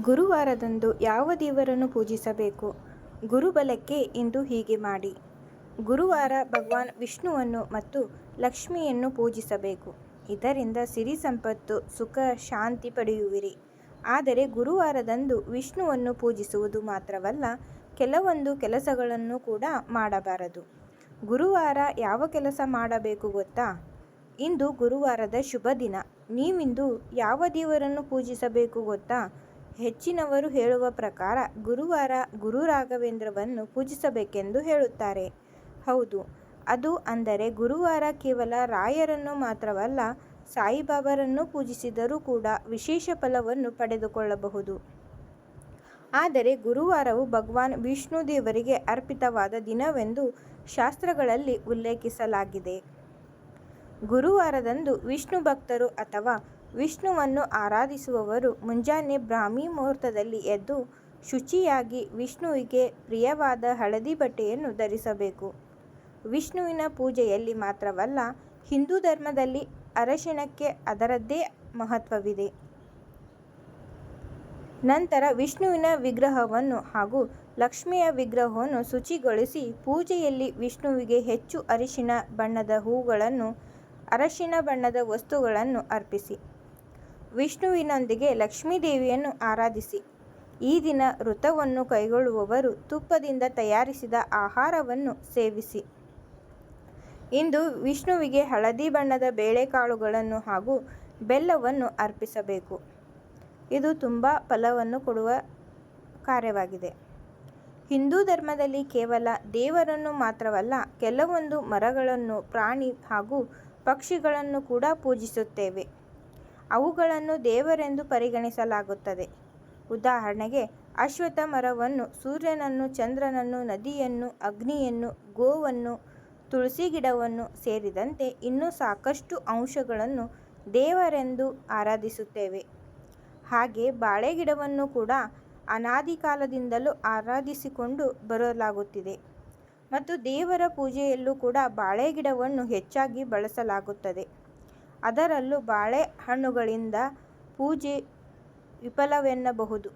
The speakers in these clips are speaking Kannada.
ಗುರುವಾರದಂದು ಯಾವ ದೇವರನ್ನು ಪೂಜಿಸಬೇಕು? ಗುರುಬಲಕ್ಕೆ ಇಂದು ಹೀಗೆ ಮಾಡಿ. ಗುರುವಾರ ಭಗವಾನ್ ವಿಷ್ಣುವನ್ನು ಮತ್ತು ಲಕ್ಷ್ಮಿಯನ್ನು ಪೂಜಿಸಬೇಕು. ಇದರಿಂದ ಸಿರಿ ಸಂಪತ್ತು, ಸುಖ, ಶಾಂತಿ ಪಡೆಯುವಿರಿ. ಆದರೆ ಗುರುವಾರದಂದು ವಿಷ್ಣುವನ್ನು ಪೂಜಿಸುವುದು ಮಾತ್ರವಲ್ಲ, ಕೆಲವೊಂದು ಕೆಲಸಗಳನ್ನು ಕೂಡ ಮಾಡಬಾರದು. ಗುರುವಾರ ಯಾವ ಕೆಲಸ ಮಾಡಬೇಕು ಗೊತ್ತಾ? ಇಂದು ಗುರುವಾರದ ಶುಭ ದಿನ ನೀವಿಂದು ಯಾವ ದೇವರನ್ನು ಪೂಜಿಸಬೇಕು ಗೊತ್ತಾ? ಹೆಚ್ಚಿನವರು ಹೇಳುವ ಪ್ರಕಾರ ಗುರುವಾರ ಗುರು ರಾಘವೇಂದ್ರವನ್ನು ಪೂಜಿಸಬೇಕೆಂದು ಹೇಳುತ್ತಾರೆ. ಹೌದು, ಅದು ಅಂದರೆ ಗುರುವಾರ ಕೇವಲ ರಾಯರನ್ನು ಮಾತ್ರವಲ್ಲ, ಸಾಯಿಬಾಬಾರನ್ನು ಪೂಜಿಸಿದರೂ ಕೂಡ ವಿಶೇಷ ಫಲವನ್ನು ಪಡೆದುಕೊಳ್ಳಬಹುದು. ಆದರೆ ಗುರುವಾರವು ಭಗವಾನ್ ವಿಷ್ಣು ದೇವರಿಗೆ ಅರ್ಪಿತವಾದ ದಿನವೆಂದು ಶಾಸ್ತ್ರಗಳಲ್ಲಿ ಉಲ್ಲೇಖಿಸಲಾಗಿದೆ. ಗುರುವಾರದಂದು ವಿಷ್ಣು ಭಕ್ತರು ಅಥವಾ ವಿಷ್ಣುವನ್ನು ಆರಾಧಿಸುವವರು ಮುಂಜಾನೆ ಬ್ರಾಹ್ಮಿ ಮುಹೂರ್ತದಲ್ಲಿ ಎದ್ದು ಶುಚಿಯಾಗಿ ವಿಷ್ಣುವಿಗೆ ಪ್ರಿಯವಾದ ಹಳದಿ ಬಟ್ಟೆಯನ್ನು ಧರಿಸಬೇಕು. ವಿಷ್ಣುವಿನ ಪೂಜೆಯಲ್ಲಿ ಮಾತ್ರವಲ್ಲ, ಹಿಂದೂ ಧರ್ಮದಲ್ಲಿ ಅರಶಿಣಕ್ಕೆ ಅದರದ್ದೇ ಮಹತ್ವವಿದೆ. ನಂತರ ವಿಷ್ಣುವಿನ ವಿಗ್ರಹವನ್ನು ಹಾಗೂ ಲಕ್ಷ್ಮಿಯ ವಿಗ್ರಹವನ್ನು ಶುಚಿಗೊಳಿಸಿ ಪೂಜೆಯಲ್ಲಿ ವಿಷ್ಣುವಿಗೆ ಹೆಚ್ಚು ಅರಿಶಿನ ಬಣ್ಣದ ಹೂಗಳನ್ನು, ಅರಶಿಣ ಬಣ್ಣದ ವಸ್ತುಗಳನ್ನು ಅರ್ಪಿಸಿ. ವಿಷ್ಣುವಿನೊಂದಿಗೆ ಲಕ್ಷ್ಮೀದೇವಿಯನ್ನು ಆರಾಧಿಸಿ. ಈ ದಿನ ವ್ರತವನ್ನು ಕೈಗೊಳ್ಳುವವರು ತುಪ್ಪದಿಂದ ತಯಾರಿಸಿದ ಆಹಾರವನ್ನು ಸೇವಿಸಿ. ಇಂದು ವಿಷ್ಣುವಿಗೆ ಹಳದಿ ಬಣ್ಣದ ಬೇಳೆಕಾಳುಗಳನ್ನು ಹಾಗೂ ಬೆಲ್ಲವನ್ನು ಅರ್ಪಿಸಬೇಕು. ಇದು ತುಂಬ ಫಲವನ್ನು ಕೊಡುವ ಕಾರ್ಯವಾಗಿದೆ. ಹಿಂದೂ ಧರ್ಮದಲ್ಲಿ ಕೇವಲ ದೇವರನ್ನು ಮಾತ್ರವಲ್ಲ, ಕೆಲವೊಂದು ಮರಗಳನ್ನು, ಪ್ರಾಣಿ ಹಾಗೂ ಪಕ್ಷಿಗಳನ್ನು ಕೂಡ ಪೂಜಿಸುತ್ತೇವೆ. ಅವುಗಳನ್ನು ದೇವರೆಂದು ಪರಿಗಣಿಸಲಾಗುತ್ತದೆ. ಉದಾಹರಣೆಗೆ ಅಶ್ವಥ ಮರವನ್ನು, ಸೂರ್ಯನನ್ನು, ಚಂದ್ರನನ್ನು, ನದಿಯನ್ನು, ಅಗ್ನಿಯನ್ನು, ಗೋವನ್ನು, ತುಳಸಿ ಗಿಡವನ್ನು ಸೇರಿದಂತೆ ಇನ್ನೂ ಸಾಕಷ್ಟು ಅಂಶಗಳನ್ನು ದೇವರೆಂದು ಆರಾಧಿಸುತ್ತೇವೆ. ಹಾಗೆ ಬಾಳೆ ಗಿಡವನ್ನು ಕೂಡ ಅನಾದಿ ಕಾಲದಿಂದಲೂ ಆರಾಧಿಸಿಕೊಂಡು ಬರಲಾಗುತ್ತಿದೆ. ಮತ್ತು ದೇವರ ಪೂಜೆಯಲ್ಲೂ ಕೂಡ ಬಾಳೆ ಗಿಡವನ್ನು ಹೆಚ್ಚಾಗಿ ಬಳಸಲಾಗುತ್ತದೆ. ಅದರಲ್ಲೂ ಬಾಳೆ ಹಣ್ಣುಗಳಿಂದ ಪೂಜೆ ವಿಫಲವೆನ್ನಬಹುದು.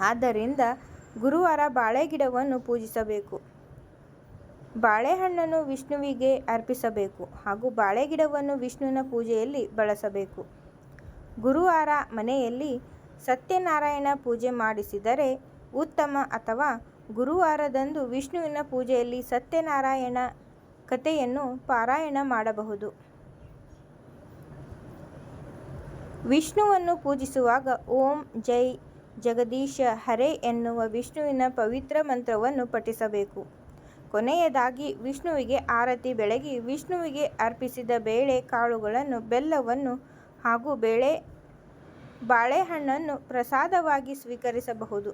ಆದ್ದರಿಂದ ಗುರುವಾರ ಬಾಳೆ ಗಿಡವನ್ನು ಪೂಜಿಸಬೇಕು. ಬಾಳೆಹಣ್ಣನ್ನು ವಿಷ್ಣುವಿಗೆ ಅರ್ಪಿಸಬೇಕು ಹಾಗೂ ಬಾಳೆ ಗಿಡವನ್ನು ವಿಷ್ಣುವಿನ ಪೂಜೆಯಲ್ಲಿ ಬಳಸಬೇಕು. ಗುರುವಾರ ಮನೆಯಲ್ಲಿ ಸತ್ಯನಾರಾಯಣ ಪೂಜೆ ಮಾಡಿಸಿದರೆ ಉತ್ತಮ ಅಥವಾ ಗುರುವಾರದಂದು ವಿಷ್ಣುವಿನ ಪೂಜೆಯಲ್ಲಿ ಸತ್ಯನಾರಾಯಣ ಕಥೆಯನ್ನು ಪಾರಾಯಣ ಮಾಡಬಹುದು. ವಿಷ್ಣುವನ್ನು ಪೂಜಿಸುವಾಗ ಓಂ ಜೈ ಜಗದೀಶ ಹರೇ ಎನ್ನುವ ವಿಷ್ಣುವಿನ ಪವಿತ್ರ ಮಂತ್ರವನ್ನು ಪಠಿಸಬೇಕು. ಕೊನೆಯದಾಗಿ ವಿಷ್ಣುವಿಗೆ ಆರತಿ ಬೆಳಗಿ ವಿಷ್ಣುವಿಗೆ ಅರ್ಪಿಸಿದ ಬೇಳೆ ಕಾಳುಗಳನ್ನು, ಬೆಲ್ಲವನ್ನು ಹಾಗೂ ಬೇಳೆ ಬಾಳೆಹಣ್ಣನ್ನು ಪ್ರಸಾದವಾಗಿ ಸ್ವೀಕರಿಸಬಹುದು.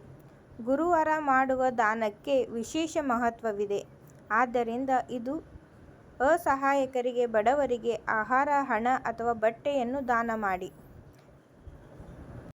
ಗುರುವಾರ ಮಾಡುವ ದಾನಕ್ಕೆ ವಿಶೇಷ ಮಹತ್ವವಿದೆ. ಆದ್ದರಿಂದ ಇದು ಅಸಹಾಯಕರಿಗೆ, ಬಡವರಿಗೆ ಆಹಾರ, ಹಣ ಅಥವಾ ಬಟ್ಟೆಯನ್ನು ದಾನ ಮಾಡಿ.